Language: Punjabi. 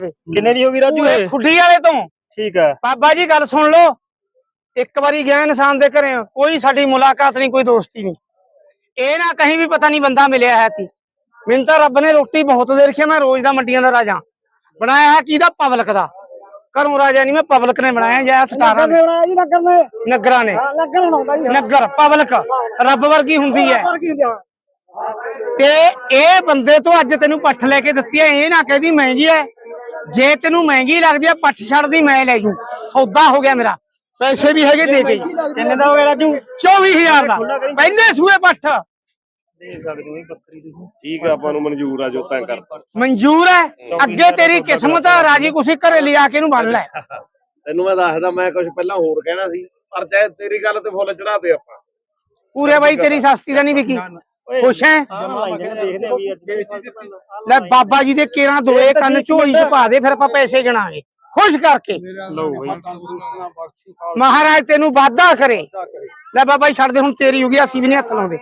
ਕਿੰਨੇ ਦੀ ਹੋ ਗਈ ਰਾਜੂ ਇਹ? ਖੁੱਡੀ ਵਾਲੇ ਤੋਂ। ਠੀਕ ਹੈ। ਬਾਬਾ ਜੀ ਗੱਲ ਸੁਣ ਲਓ। ਇੱਕ ਵਾਰੀ ਗਿਆ ਇਨਸਾਨ ਦੇ ਘਰੇ ਕੋਈ ਸਾਡੀ ਮੁਲਾਕਾਤ ਨਹੀਂ ਕੋਈ ਦੋਸਤੀ ਨਹੀਂ। ਇਹ ਨਾ ਕहीं ਵੀ ਪਤਾ ਨਹੀਂ ਬੰਦਾ ਮਿਲਿਆ ਹੈ ਤੀ ਮੈਨੂੰ ਤਾਂ ਰੱਬ ਨੇ ਰੋਟੀ ਬਹੁਤ ਦੇ ਰੱਖੀ ਮੈਂ ਰੋਜ਼ ਦਾ ਮੰਡੀਆਂ ਦਾ ਰਾਜਾ। ਬਣਾਇਆ ਹੈ ਕਿਹਦਾ? ਪਬਲਿਕ ਦਾ। ਘਰੋਂ ਰਾਜਾ ਨਹੀਂ ਮੈਂ ਪਬਲਿਕ ਨੇ ਬਣਾਇਆ ਜਾਂ ਸਟਾਰਾਂ ਨੇ। ਬਣਾਇਆ ਜੀ ਨਗਰ ਨੇ। ਨਗਰਾਂ ਨੇ। ਹਾਂ, ਨਗਰ ਬਣਾਉਂਦਾ ਜੀ। ਨਗਰ ਪਬਲਿਕ। ਰੱਬ ਵਰਗੀ ਹੁੰਦੀ ਹੈ। ਜਾ ਤੇ ਇਹ ਬੰਦੇ ਤੋਂ ਅੱਜ ਤੈਨੂੰ ਪੱਠ ਲੈ ਕੇ ਦਿੱਤੀ ਹੈ ਇਹ ਨਾ ਕਹਦੀ ਮਹਿੰਗੀ ਹੈ। ਜੇ ਤੈਨੂੰ ਮਹਿੰਗੀ ਲੱਗਦੀ ਹੈ ਪੱਠ ਛੱਡਦੀ ਮੈਂ ਲੈ ਜੂ। ਸੌਦਾ ਹੋ ਗਿਆ ਮੇਰਾ। ਪੈਸੇ ਵੀ ਹੈਗੇ ਦੇ ਗਈ ਕਿੰਨੇ ਦਾ ਹੋ ਗਿਆ ਰਾਜੂ? 24000 ਦਾ। ਪਹਿਲੇ ਸੂਏ ਪੱਠ। ਦੇ ਸਕਦੇ ਹੋ ਬੱਕਰੀ ਤੁਸੀਂ ਠੀਕ ਆ ਆਪਾਂ ਨੂੰ ਮਨਜ਼ੂਰ ਆ ਜੋ ਤੈਂ ਕਰਤਾ ਮਨਜ਼ੂਰ ਹੈ ਅੱਗੇ ਤੇਰੀ ਕਿਸਮਤ ਹੈ ਰਾਜੀ ਕੁਸੀ ਘਰੇ ਲਿਆ ਕੇ ਇਹਨੂੰ ਬੰਨ ਲੈ। ਤੈਨੂੰ ਮੈਂ ਦੱਸਦਾ ਮੈਂ ਕੁਝ ਪਹਿਲਾਂ ਹੋਰ ਕਹਿਣਾ ਸੀ ਪਰ ਚਾਹੇ ਤੇਰੀ ਗੱਲ ਤੇ ਫੁੱਲ ਚੜਾ ਦੇ ਆਪਾਂ। ਪੂਰੇ ਬਾਈ ਤੇਰੀ ਸਸਤੀ ਦਾ ਨਹੀਂ ਵਿਕੀ। ਖੁਸ਼ ਹੈ? ਲੈ ਬਾਬਾ ਜੀ ਦੇ ਕੇਰਾਂ ਦੋਏ ਕੰਨ ਝੋਲੀ ਚ ਪਾ ਦੇ ਫਿਰ ਆਪਾਂ ਪੈਸੇ ਗਿਣਾਂਗੇ। ਖੁਸ਼ ਕਰਕੇ। ਲਓ ਬਈ। ਮਹਾਰਾਜ ਤੈਨੂੰ ਵਾਧਾ ਕਰੇ। ਲੈ ਬਾਬਾ ਜੀ ਛੱਡ ਦੇ ਹੁਣ ਤੇਰੀ ਹੋ ਗਈ ਅਸੀਂ ਵੀ ਨਹੀਂ ਹੱਥ ਲਾਉਂਦੇ।